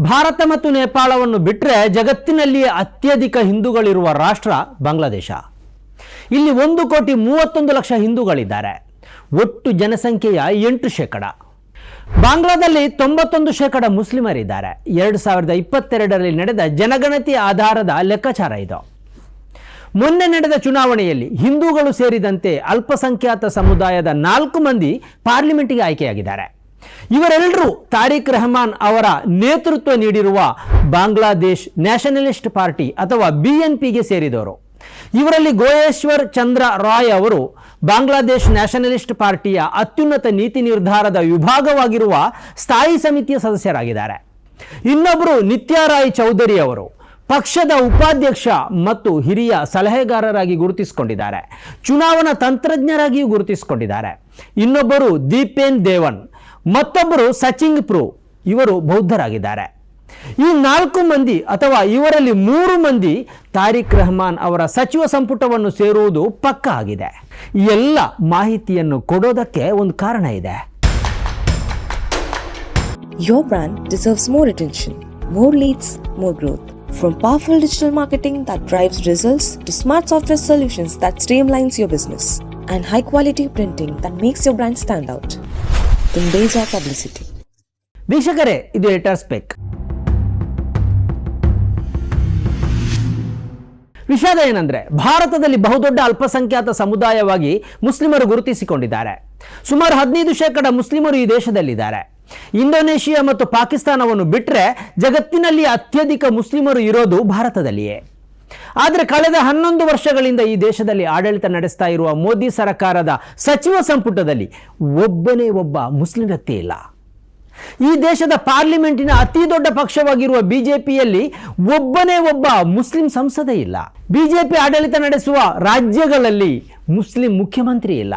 ಭಾರತ ಮತ್ತು ನೇಪಾಳವನ್ನು ಬಿಟ್ಟರೆ ಜಗತ್ತಿನಲ್ಲಿ ಅತ್ಯಧಿಕ ಹಿಂದೂಗಳಿರುವ ರಾಷ್ಟ್ರ ಬಾಂಗ್ಲಾದೇಶ. ಇಲ್ಲಿ ಒಂದು ಕೋಟಿ ಮೂವತ್ತೊಂದು ಲಕ್ಷ ಹಿಂದೂಗಳಿದ್ದಾರೆ. ಒಟ್ಟು ಜನಸಂಖ್ಯೆಯ ಎಂಟು ಶೇಕಡ. ಬಾಂಗ್ಲಾದಲ್ಲಿ ತೊಂಬತ್ತೊಂದು ಶೇಕಡ ಮುಸ್ಲಿಮರಿದ್ದಾರೆ. ಎರಡು ಸಾವಿರದ ಇಪ್ಪತ್ತೆರಡರಲ್ಲಿ ನಡೆದ ಜನಗಣತಿ ಆಧಾರದ ಲೆಕ್ಕಾಚಾರ ಇದು. ಮೊನ್ನೆ ನಡೆದ ಚುನಾವಣೆಯಲ್ಲಿ ಹಿಂದೂಗಳು ಸೇರಿದಂತೆ ಅಲ್ಪಸಂಖ್ಯಾತ ಸಮುದಾಯದ ನಾಲ್ಕು ಮಂದಿ ಪಾರ್ಲಿಮೆಂಟ್ಗೆ ಆಯ್ಕೆಯಾಗಿದ್ದಾರೆ. ಇವರೆಲ್ಲರೂ ತಾರಿಕ್ ರೆಹಮಾನ್ ಅವರ ನೇತೃತ್ವ ನೀಡಿರುವ ಬಾಂಗ್ಲಾದೇಶ್ ನ್ಯಾಷನಲಿಸ್ಟ್ ಪಾರ್ಟಿ ಅಥವಾ ಬಿಎನ್ಪಿಗೆ ಎನ್ ಪಿಗೆ ಸೇರಿದವರು. ಇವರಲ್ಲಿ ಗೋಯೇಶ್ವರ್ ಚಂದ್ರ ರಾಯ್ ಅವರು ಬಾಂಗ್ಲಾದೇಶ್ ನ್ಯಾಷನಲಿಸ್ಟ್ ಪಾರ್ಟಿಯ ಅತ್ಯುನ್ನತ ನೀತಿ ನಿರ್ಧಾರದ ವಿಭಾಗವಾಗಿರುವ ಸ್ಥಾಯಿ ಸಮಿತಿಯ ಸದಸ್ಯರಾಗಿದ್ದಾರೆ. ಇನ್ನೊಬ್ಬರು ನಿತ್ಯಾರಾಯ್ ಚೌಧರಿ ಅವರು ಪಕ್ಷದ ಉಪಾಧ್ಯಕ್ಷ ಮತ್ತು ಹಿರಿಯ ಸಲಹೆಗಾರರಾಗಿ ಗುರುತಿಸಿಕೊಂಡಿದ್ದಾರೆ. ಚುನಾವಣಾ ತಂತ್ರಜ್ಞರಾಗಿಯೂ ಗುರುತಿಸಿಕೊಂಡಿದ್ದಾರೆ. ಇನ್ನೊಬ್ಬರು ದೀಪೇನ್ ದೇವನ್ ಮತ್ತೊಬ್ಬರು ಸಚಿಂಗ್ ಪ್ರೊ ಇವರು ಬೌದ್ಧರಾಗಿದ್ದಾರೆ ಈ ನಾಲ್ಕು ಮಂದಿ ಅಥವಾ ಇವರಲ್ಲಿ ಮೂರು ಮಂದಿ ತಾರಿಕ್ ರೆಹಮಾನ್ ಅವರ ಸಚಿವ ಸಂಪುಟವನ್ನು ಸೇರುವುದು ಪಕ್ಕ ಆಗಿದೆ ಎಲ್ಲ ಮಾಹಿತಿಯನ್ನು ಕೊಡೋದಕ್ಕೆ ಒಂದು ಕಾರಣ ಇದೆ Your brand deserves more attention. More leads, more growth. From powerful digital marketing that drives results to smart software solutions that streamlines your business and high quality printing that makes your brand stand out. Then publicity. ವೀಕ್ಷಕರೇ, ಇದು editors speck ವಿಷಾದ ಏನಂದ್ರೆ, ಭಾರತದಲ್ಲಿ ಬಹುದೊಡ್ಡ ಅಲ್ಪಸಂಖ್ಯಾತ ಸಮುದಾಯವಾಗಿ ಮುಸ್ಲಿಮರು ಗುರುತಿಸಿಕೊಂಡಿದ್ದಾರೆ. ಸುಮಾರು ಹದಿನೈದು ಶೇಕಡ ಮುಸ್ಲಿಮರು ಈ ದೇಶದಲ್ಲಿದ್ದಾರೆ. ಇಂಡೋನೇಷಿಯಾ ಮತ್ತು ಪಾಕಿಸ್ತಾನವನ್ನು ಬಿಟ್ಟರೆ ಜಗತ್ತಿನಲ್ಲಿ ಅತ್ಯಧಿಕ ಮುಸ್ಲಿಮರು ಇರೋದು ಭಾರತದಲ್ಲಿಯೇ. ಆದರೆ ಕಳೆದ ಹನ್ನೊಂದು ವರ್ಷಗಳಿಂದ ಈ ದೇಶದಲ್ಲಿ ಆಡಳಿತ ನಡೆಸ್ತಾ ಇರುವ ಮೋದಿ ಸರ್ಕಾರದ ಸಚಿವ ಸಂಪುಟದಲ್ಲಿ ಒಬ್ಬನೇ ಒಬ್ಬ ಮುಸ್ಲಿಂ ವ್ಯಕ್ತಿ ಇಲ್ಲ. ಈ ದೇಶದ ಪಾರ್ಲಿಮೆಂಟಿನ ಅತಿ ದೊಡ್ಡ ಪಕ್ಷವಾಗಿರುವ ಬಿಜೆಪಿಯಲ್ಲಿ ಒಬ್ಬನೇ ಒಬ್ಬ ಮುಸ್ಲಿಂ ಸಂಸದೆ ಇಲ್ಲ. ಬಿಜೆಪಿ ಆಡಳಿತ ನಡೆಸುವ ರಾಜ್ಯಗಳಲ್ಲಿ ಮುಸ್ಲಿಂ ಮುಖ್ಯಮಂತ್ರಿ ಇಲ್ಲ.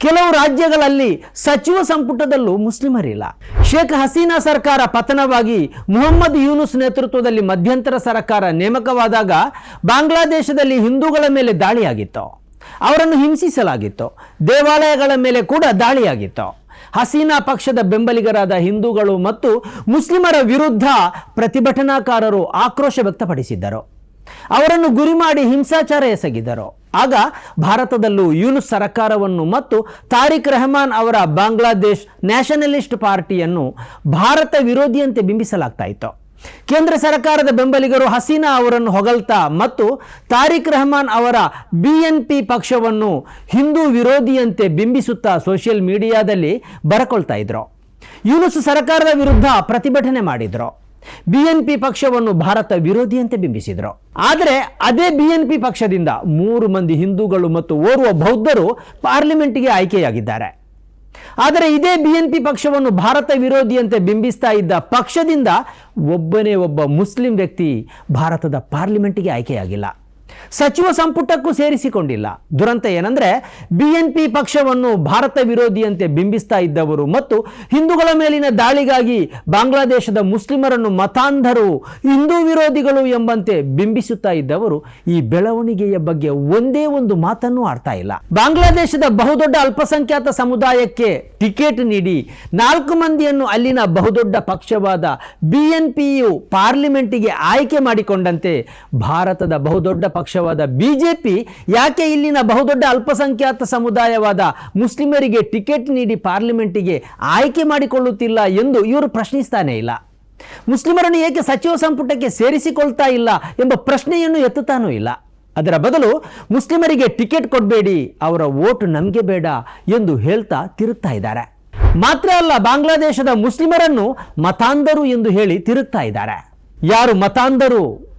ಕೆಲವು ರಾಜ್ಯಗಳಲ್ಲಿ ಸಚಿವ ಸಂಪುಟದಲ್ಲೂ ಮುಸ್ಲಿಮರಿಲ್ಲ. ಶೇಖ್ ಹಸೀನಾ ಸರ್ಕಾರ ಪತನವಾಗಿ ಮುಹಮ್ಮದ್ ಯೂನುಸ್ ನೇತೃತ್ವದಲ್ಲಿ ಮಧ್ಯಂತರ ಸರ್ಕಾರ ನೇಮಕವಾದಾಗ ಬಾಂಗ್ಲಾದೇಶದಲ್ಲಿ ಹಿಂದೂಗಳ ಮೇಲೆ ದಾಳಿಯಾಗಿತ್ತು. ಅವರನ್ನು ಹಿಂಸಿಸಲಾಗಿತ್ತು. ದೇವಾಲಯಗಳ ಮೇಲೆ ಕೂಡ ದಾಳಿಯಾಗಿತ್ತು. ಹಸೀನಾ ಪಕ್ಷದ ಬೆಂಬಲಿಗರಾದ ಹಿಂದೂಗಳು ಮತ್ತು ಮುಸ್ಲಿಮರ ವಿರುದ್ಧ ಪ್ರತಿಭಟನಾಕಾರರು ಆಕ್ರೋಶ ವ್ಯಕ್ತಪಡಿಸಿದ್ದರು. ಅವರನ್ನು ಗುರಿ ಮಾಡಿ ಹಿಂಸಾಚಾರ ಎಸಗಿದರು. ಆಗ ಭಾರತದಲ್ಲೂ ಯೂನುಸ್ ಸರಕಾರವನ್ನು ಮತ್ತು ತಾರಿಕ್ ರೆಹಮಾನ್ ಅವರ ಬಾಂಗ್ಲಾದೇಶ್ ನ್ಯಾಷನಲಿಸ್ಟ್ ಪಾರ್ಟಿಯನ್ನು ಭಾರತ ವಿರೋಧಿಯಂತೆ ಬಿಂಬಿಸಲಾಗ್ತಾ ಇತ್ತು ಕೇಂದ್ರ ಸರ್ಕಾರದ ಬೆಂಬಲಿಗರು ಹಸೀನಾ ಅವರನ್ನು ಹೊಗಳ್ತಾ ಮತ್ತು ತಾರಿಕ್ ರೆಹಮಾನ್ ಅವರ ಬಿ ಎನ್ ಪಿ ಪಕ್ಷವನ್ನು ಹಿಂದೂ ವಿರೋಧಿಯಂತೆ ಬಿಂಬಿಸುತ್ತಾ ಸೋಷಿಯಲ್ ಮೀಡಿಯಾದಲ್ಲಿ ಬರಕೊಳ್ತಾ ಇದ್ರು ಯೂನುಸ್ ಸರ್ಕಾರದ ವಿರುದ್ಧ ಪ್ರತಿಭಟನೆ ಮಾಡಿದ್ರು. ಬಿ ಎನ್ ಪಿ ಪಕ್ಷವನ್ನು ಭಾರತ ವಿರೋಧಿಯಂತೆ ಬಿಂಬಿಸಿದರು. ಆದರೆ ಅದೇ ಬಿ ಎನ್ ಪಿ ಪಕ್ಷದಿಂದ ಮೂರು ಮಂದಿ ಹಿಂದೂಗಳು ಮತ್ತು ಓರ್ವ ಬೌದ್ಧರು ಪಾರ್ಲಿಮೆಂಟ್ಗೆ ಆಯ್ಕೆಯಾಗಿದ್ದಾರೆ. ಆದರೆ ಇದೇ ಬಿ ಎನ್ ಪಿ ಪಕ್ಷವನ್ನು ಭಾರತ ವಿರೋಧಿಯಂತೆ ಬಿಂಬಿಸ್ತಾ ಇದ್ದ ಪಕ್ಷದಿಂದ ಒಬ್ಬನೇ ಒಬ್ಬ ಮುಸ್ಲಿಂ ವ್ಯಕ್ತಿ ಭಾರತದ ಪಾರ್ಲಿಮೆಂಟ್ಗೆ ಆಯ್ಕೆಯಾಗಿಲ್ಲ. ಸಚಿವ ಸಂಪುಟಕ್ಕೂ ಸೇರಿಸಿಕೊಂಡಿಲ್ಲ. ದುರಂತ ಏನಂದ್ರೆ ಬಿಎನ್ಪಿ ಪಕ್ಷವನ್ನು ಭಾರತ ವಿರೋಧಿಯಂತೆ ಬಿಂಬಿಸ್ತಾ ಇದ್ದವರು ಮತ್ತು ಹಿಂದೂಗಳ ಮೇಲಿನ ದಾಳಿಗಾಗಿ ಬಾಂಗ್ಲಾದೇಶದ ಮುಸ್ಲಿಮರನ್ನು ಮತಾಂಧರು, ಹಿಂದೂ ವಿರೋಧಿಗಳು ಎಂಬಂತೆ ಬಿಂಬಿಸುತ್ತಾ ಇದ್ದವರು ಈ ಬೆಳವಣಿಗೆಯ ಬಗ್ಗೆ ಒಂದೇ ಒಂದು ಮಾತನ್ನು ಆಡ್ತಾ ಇಲ್ಲ. ಬಾಂಗ್ಲಾದೇಶದ ಬಹುದೊಡ್ಡ ಅಲ್ಪಸಂಖ್ಯಾತ ಸಮುದಾಯಕ್ಕೆ ಟಿಕೆಟ್ ನೀಡಿ ನಾಲ್ಕು ಮಂದಿಯನ್ನು ಅಲ್ಲಿನ ಬಹುದೊಡ್ಡ ಪಕ್ಷವಾದ ಬಿ ಎನ್ ಪಿಯು ಪಾರ್ಲಿಮೆಂಟಿಗೆ ಆಯ್ಕೆ ಮಾಡಿಕೊಂಡಂತೆ ಭಾರತದ ಬಹುದೊಡ್ಡ ಪಕ್ಷವಾದ ಬಿಜೆಪಿ ಯಾಕೆ ಇಲ್ಲಿನ ಬಹುದೊಡ್ಡ ಅಲ್ಪಸಂಖ್ಯಾತ ಸಮುದಾಯವಾದ ಮುಸ್ಲಿಮರಿಗೆ ಟಿಕೆಟ್ ನೀಡಿ ಪಾರ್ಲಿಮೆಂಟಿಗೆ ಆಯ್ಕೆ ಮಾಡಿಕೊಳ್ಳುತ್ತಿಲ್ಲ ಎಂದು ಇವರು ಪ್ರಶ್ನಿಸ್ತಾನೇ ಇಲ್ಲ. ಮುಸ್ಲಿಮರನ್ನು ಏಕೆ ಸಚಿವ ಸಂಪುಟಕ್ಕೆ ಸೇರಿಸಿಕೊಳ್ತಾ ಇಲ್ಲ ಎಂಬ ಪ್ರಶ್ನೆಯನ್ನು ಎತ್ತುತ್ತಾನೂ ಇಲ್ಲ. ಅದರ ಬದಲು ಮುಸ್ಲಿಮರಿಗೆ ಟಿಕೆಟ್ ಕೊಡಬೇಡಿ, ಅವರ ಓಟು ನಮಗೆ ಬೇಡ ಎಂದು ಹೇಳ್ತಾ ತಿರುಗ್ತಾ ಇದ್ದಾರೆ. ಮಾತ್ರ ಅಲ್ಲ, ಬಾಂಗ್ಲಾದೇಶದ ಮುಸ್ಲಿಮರನ್ನು ಮತಾಂಧರು ಎಂದು ಹೇಳಿ ತಿರುಗ್ತಾ ಇದ್ದಾರೆ. ಯಾರು ಮತಾಂಧರು?